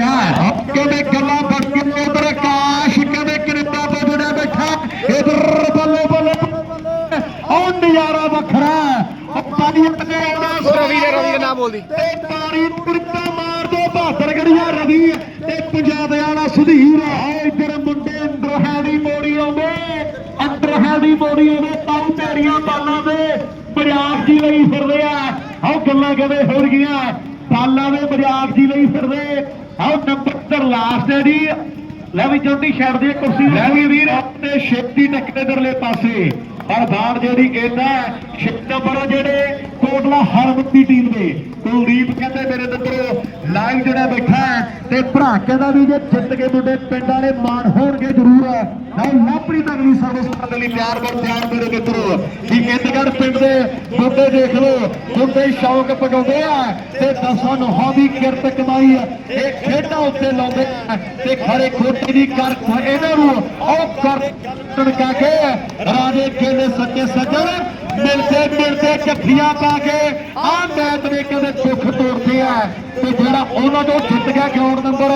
ਆ ਕਿਵੇਂ ਗੱਲਾਂ ਬੱਕੇ ਉਧਰ ਆਕਾਸ਼ ਕਿਵੇਂ ਕੈਨੇਡਾ ਤੋਂ ਜੁੜਿਆ ਬੈਠਾ ਇਧਰ ਬੱਲੇ ਬੱਲੇ ਉਹ ਨਜ਼ਾਰਾ ਵੱਖਰਾ ਉਹ ਪਾਣੀ ਤੇ ਆਉਣਾ ਰਵੀ ਦੇ ਰਵੀ ਦੇ ਨਾਮ ਬੋਲਦੀ ਤੇ ਪਾਣੀ ਤੁਰਕਾ ਮਾਰਦੇ ਬਹਾਦਰ ਗੜੀਆ ਰਵੀ ਤੇ ਪੰਜਾਬ ਵਾਲਾ ਸੁਧੀਰ ਆ ਇਧਰ ਮੁੰਡੇ ਅੰਦਰ ਹੈੜੀ ਮੋੜੀ ਆਉਂਦੇ ਅੰਦਰ ਹੈੜੀ ਮੋੜੀ ਆਉਂਦੇ ਤਾਉ ਪੈਰੀਆਂ ਬਾਲਾਂ ਦੇ ਮਜ਼ਾਕ ਜੀ ਲਈ ਫਿਰਦੇ ਆ ਆਹ ਗੱਲਾਂ ਕਿਵੇਂ ਹੋ ਗਈਆਂ ਬਾਲਾਂ ਦੇ ਮਜ਼ਾਕ ਜੀ ਲਈ ਫਿਰਦੇ। ਆਹ ਨੰਬਰ ਤੇ ਲਾਸਟ ਹੈ ਜੀ। ਲੈ ਵੀ ਜੋਤੀ ਛੱਡ ਦੇ ਕੁਰਸੀ ਲੈ ਵੀ ਵੀਰ। ਤੇ ਛੇਤੀ ਟੱਕਰੇ ਦਰਲੇ ਪਾਸੇ। ਪਰ ਬਾਣ ਜਿਹੜੀ ਕਹਿੰਦਾ ਛੇ ਨੰਬਰ ਜਿਹੜੇ ਕੋਟਲਾ ਹਰਮਤੀ ਟੀਮ ਦੇ। ਕੁਲਦੀਪ ਕਹਿੰਦੇ ਮੇਰੇ ਮਿੱਤਰੋ ਲਾਈਵ ਜਿਹੜਾ ਬੈਠਾ ਹੈ ਤੇ ਭਰਾ ਕਹਿੰਦਾ ਵੀ ਜੇ ਜਿੱਤ ਕੇ ਮੁੰਡੇ ਪਿੰਡ ਵਾਲੇ ਮਾਣ ਹੋਣਗੇ ਜ਼ਰੂਰ। ਹੈ ਲਾਪਰੀ ਤੱਕ ਦੀ ਸਰਵਿਸ ਕਰਨ ਲਈ ਤਿਆਰ ਬਰ ਤਿਆਰ ਮੇਰੇ ਮਿੱਤਰੋ, ਕੀ ਕਹਿੰਦਗੜ ਪਿੰਡ ਦੇ ਮੁੰਡੇ ਦੇਖ ਲਓ, ਮੁੰਡੇ ਸ਼ੌਕ ਪਗਾਉਂਦੇ ਆ ਤੇ ਦਸਾਂ ਨੋਹਾਂ ਦੀ ਕਿਰਤ ਕਮਾਈ ਇਹ ਖੇਡਾਂ ਉੱਤੇ ਲਾਉਂਦੇ ਆ ਤੇ ਖਰੇ ਖੋਟੀ ਦੀ ਕਰ ਇਹਨਾਂ ਨੂੰ ਉਹ ਕਰ ਟਣਕਾ ਕੇ ਰਾਜੇ ਕੇਲੇ ਸੱਚੇ ਸੱਜਣ, ਮਿਲਦੇ ਮਿਲਦੇ ਕੱਖੀਆਂ ਪਾ ਕੇ ਆ ਮੈਚ ਨੇ ਕਹਿੰਦੇ ਦੁੱਖ ਤੋੜਦੇ ਆ। ਤੇ ਜਿਹੜਾ ਉਹਨਾਂ ਤੋਂ ਜਿੱਤ ਗਿਆ ਗਰਾਊਂਡ ਨੰਬਰ,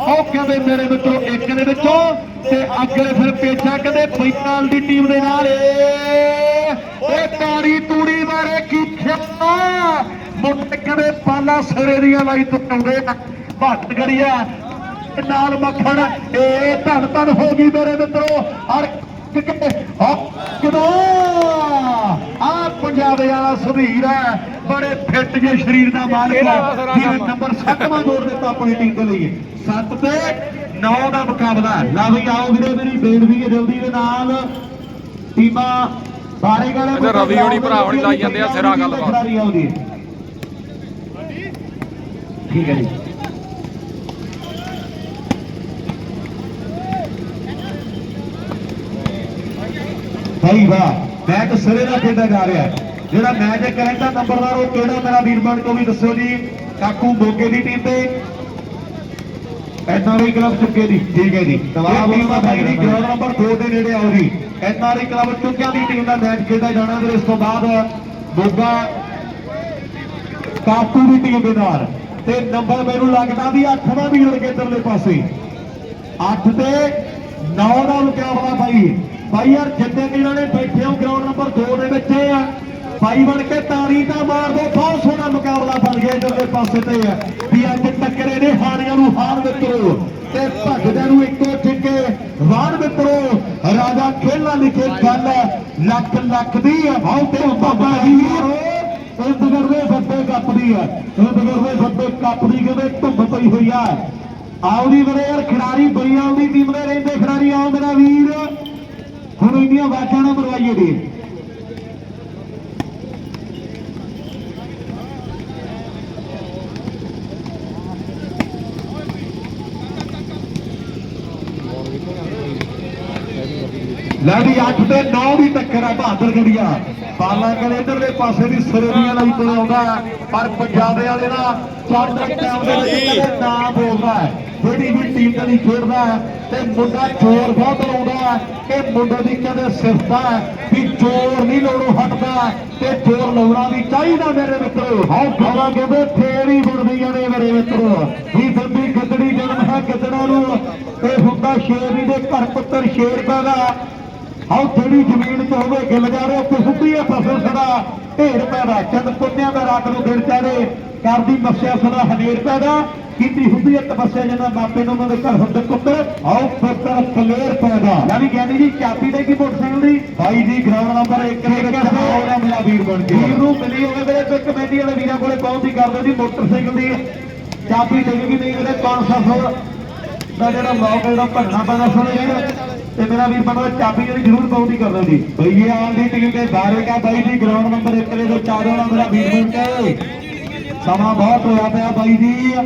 ਉਹ ਕਹਿੰਦੇ, ਮੇਰੇ ਮਿੱਤਰੋ, ਇੱਕ ਦੇ ਵਿੱਚੋਂ ਤੇ ਅੱਗੇ ਫਿਰ ਪੇਚਾ ਕਹਿੰਦੇ ਪੈਨਲ ਦੀ ਟੀਮ ਦੇ ਨਾਲ। ਏ ਇਹ ਤਾੜੀ ਤੂੜੀ ਮਾਰੇ ਕੀ ਖੇਤਾ ਮੁੱਟ ਕਹਿੰਦੇ ਪਾਲਾ ਸਿਰੇ ਦੀਆਂ ਲਾਈ ਤੁੱਟਾਉਂਦੇ ਆ। ਭੱਟ ਗੜੀਆ ਨਾਲ ਮੱਖਣ। ਇਹ ਧੰਨ ਧੰਨ ਹੋ ਗਈ ਮੇਰੇ ਮਿੱਤਰੋ। ਔਰ ਕਿਦੋਂ ਆ ਪੰਜਾਬ ਵਾਲਾ ਸੁਧੀਰ ਹੈ ਬੜੇ ਫਿੱਟ ਜੇ ਸਰੀਰ ਦਾ ਮਾਲਕ ਹੈ ਕੰਮ। ਨੰਬਰ 7ਵਾਂ ਜੋੜ ਦਿੱਤਾ ਆਪਣੀ ਟੀਮ ਦੇ ਲਈ। 7 ਤੇ 9 ਦਾ ਮੁਕਾਬਲਾ। ਲਓ ਵੀ ਆਓ ਵੀਰੇ ਮੇਰੀ ਬੇਨਤੀ ਹੈ ਜਲਦੀ ਦੇ ਨਾਲ ਟੀਮਾਂ ਗਾਣੇ ਇੱਧਰ ਰਵੀ ਹੋਣੀ ਭਰਾ ਹੋਣੀ ਲਾਈ ਜਾਂਦੇ ਆ ਸਿਰਾ ਗੱਲਬਾਤ। ਠੀਕ ਹੈ ਜੀ ਭਾਈ ਵਾਹ ਮੈਚ ਸਿਰੇ ਦਾ ਖੇਡਿਆ ਜਾ ਰਿਹਾ ਜਿਹੜਾ ਮੈਚ ਹੈ ਕਹਿੰਦਾ ਨੰਬਰਦਾਰ ਉਹ ਕਿਹੜਾ ਮੇਰਾ ਵੀਰ ਬਣ ਕੇ ਵੀ ਦੱਸੋ ਜੀ ਕਾਕੂ ਮੋਗੇ ਦੀ ਟੀਮ ਤੇ ਐਨਆਰਆਈ ਕਲੱਬ ਚੁੱਕੇ ਦੀ ਠੀਕ ਹੈ ਜੀ। ਤਵਾਬ ਦਾ ਦੀ ਗਰਾਊਂਡ ਨੰਬਰ 2 ਦੇ ਨੇੜੇ ਆਉਗੀ ਐਨਆਰਆਈ ਕਲੱਬ ਚੁੱਕਿਆਂ ਦੀ ਟੀਮ ਦਾ ਮੈਚ ਖੇਡਿਆ ਜਾਣਾ ਫਿਰ ਇਸ ਤੋਂ ਬਾਅਦ ਮੋਗਾ ਕਾਕੂ ਦੀ ਟੀਮ ਦੇ ਨਾਲ। ਤੇ ਨੰਬਰ ਮੈਨੂੰ ਲੱਗਦਾ ਵੀ 8ਵਾਂ ਵੀ ਜੁੜ ਕੇ ਇਧਰਲੇ ਪਾਸੇ। 8 ਤੇ 9 ਦਾ ਮੁਕਾਬਲਾ ਭਾਈ। ਭਾਈ ਯਾਰ ਜਿੱਤੇ ਕਿ ਇਹਨਾਂ ਨੇ ਬੈਠੇ ਹੋ ਗਰਾਊਂਡ ਨੰਬਰ 2 ਦੇ ਵਿੱਚ ਆ। ਭਾਈ ਬਣ ਕੇ ਤਾੜੀ ਤਾਂ ਮਾਰ ਦੋ। ਬਹੁਤ ਸੋਹਣਾ ਮੁਕਾਬਲਾ ਬਣ ਗਿਆ ਇਧਰਲੇ ਪਾਸੇ ਤੇ। ਵੀ ਅੱਜ ਟੱਕਰੇ ਮਿੱਤਰੋ ਤੇ ਭੱਜਦਿਆਂ ਨੂੰ ਇੱਕੋ ਠਿੱਕੇ ਵਾਰ ਮਿੱਤਰੋ ਰਾਜਾ ਖੇਲਾ ਲਿਖੇ ਗੱਲ ਲੱਖ ਲੱਖ ਦੀ ਭਾਉ ਤੇ ਬਾਬਾ ਜੀ ਇਹ ਬਗਰਵੇ ਫੱਟੇ ਕੱਪ ਦੀ ਆ। ਇਹ ਬਗਰਵੇ ਫੱਟੇ ਕੱਪ ਦੀ ਕਹਿੰਦੇ ਧੁੰਮ ਪਈ ਹੋਈ ਆ। ਆਉਦੀ ਬੜੇ ਯਾਰ ਖਿਡਾਰੀ ਬਈ ਆਉਂਦੀ ਟੀਮ ਦੇ ਰਹਿੰਦੇ ਖਿਡਾਰੀ। ਆਓ ਮੇਰਾ ਵੀਰ। ਹੁਣ ਇੰਨੀਆਂ ਬਾਤਾਂ ਨਾ ਮਰਵਾਈਏ ਦੀ ਲੈ ਵੀ 8 ਤੇ 9 ਦੀ ਟੱਕਰ ਆ ਬਹਾਦਰ ਗੜੀਆ। ਬਾਲਾ ਕਲੇ ਇਧਰਲੇ ਪਾਸੇ ਦੀ ਸਰੇਰੀਆਂ ਲਈ ਕੋਈ ਆਉਂਦਾ ਹੈ, ਪਰ ਪੰਜਾਬ ਵਾਲੇ ਦਾ ਚੜ੍ਹ ਟਾਈਮ ਦੇ ਵਿੱਚ ਨਾ ਬੋਲਦਾ ਹੈ। ਜਿਹੜੀ ਵੀ ਟੀਮ ਦੇ ਲਈ ਖੇਡਦਾ ਹੈ ਤੇ ਮੁੰਡਾ ਜ਼ੋਰ ਬਹੁਤ ਲਾਉਂਦਾ ਹੈ ਕਿ ਮੁੰਡੇ ਦੀ ਕਦੇ ਸਿਫਤਾ ਹੈ ਵੀ ਜ਼ੋਰ ਨਹੀਂ ਲੋੜੋਂ ਹਟਦਾ ਤੇ ਜ਼ੋਰ ਲਾਉਣਾ ਵੀ ਚਾਹੀਦਾ ਮੇਰੇ ਮਿੱਤਰੋ। ਹਾਉ ਗਾਲਾਂ ਕਹਿੰਦੇ ਫੇਰ ਹੀ ਬੁੜਦੀਆਂ ਨੇ ਮੇਰੇ ਮਿੱਤਰੋ। ਵੀ ਬੰਦੀ ਗੱਦੜੀ ਜਨਮ ਹੈ ਗੱਦੜਾ ਨੂੰ। ਤੇ ਹੁੰਦਾ ਸ਼ੇਰ ਦੇ ਘਰ ਪੁੱਤਰ ਸ਼ੇਰ ਪੈਦਾ ਆਉ ਜਿਹੜੀ ਜ਼ਮੀਨ 'ਚ ਹੋਵੇ ਗਿੱਲ ਜਾਵੇ ਉੱਥੇ ਸੁੱਤੀ ਹੈ ਫਸਲ ਸਦਾ। ਢੇਰ ਪੈਦਾ ਚੰਦ ਪੁੰਨਿਆਂ ਦਾ ਰਾਤ ਨੂੰ ਦਿਨ ਚੜੇ ਕਰਦੀ ਮੱਸਿਆ ਸਦਾ ਹਨੇਰ ਪੈਦਾ। ਕੀਤੀ ਹੁੰਦੀ ਹੈ ਤਪੱਸਿਆ ਜਿਹਨਾਂ ਬਾਪੇ ਨੂੰ ਉਹਨਾਂ ਦੇ ਘਰ ਹੁੰਦੇ ਪੁੱਤਰ ਆਉ ਪੁੱਤਰ ਕਲੇਰ ਪੈਦਾ। ਵੀ ਕਹਿੰਦੀ ਜੀ ਚਾਬੀ ਦੇ ਕੀ ਮੋਟਰਸਾਈਕਲ ਦੀ। ਬਾਈ ਜੀ ਗਰਾਊਂਡ ਨੰਬਰ 1 ਦੇ ਵਿੱਚ ਆਉਣਾ ਮੇਰਾ ਵੀਰ ਬਣ ਕੇ ਵੀਰ ਨੂੰ ਮਿਲੀ ਹੋਵੇ ਮੇਰੇ ਤੋਂ ਕਮੇਟੀ ਵਾਲੇ ਵੀਰਾਂ ਕੋਲੇ ਪਹੁੰਚੀ ਕਰਦੇ ਜੀ ਮੋਟਰਸਾਈਕਲ ਦੀ। ਚਾਬੀ ਡਿੱਗ ਨਹੀਂ ਉਹਦੇ 500 ਦਾ ਜਿਹੜਾ ਲੋਕ ਜਿਹੜਾ ਭੰਨਾ ਪੈਦਾ ਸੁਣੇ ਤੇ ਮੇਰਾ ਵੀਰ ਬਣੋ ਚਾਬੀ ਜਿਹੜੀ ਜ਼ਰੂਰ ਪਾਉਂਦੀ ਕਰ ਲਓ ਜੀ ਭਈਏ ਆਲ ਦੀ ਟੀਮ ਦੇ ਬਾਰੇ ਕਾ ਬਾਈ ਜੀ ਗਰਾਊਂਡ ਨੰਬਰ 1 ਦੇ ਵਿੱਚ ਚਾਰੋਂ ਦਾ ਵੀਰ ਬਣ ਸਮਾਂ ਬਹੁਤ ਹੋਇਆ ਪਿਆ ਬਾਈ ਜੀ।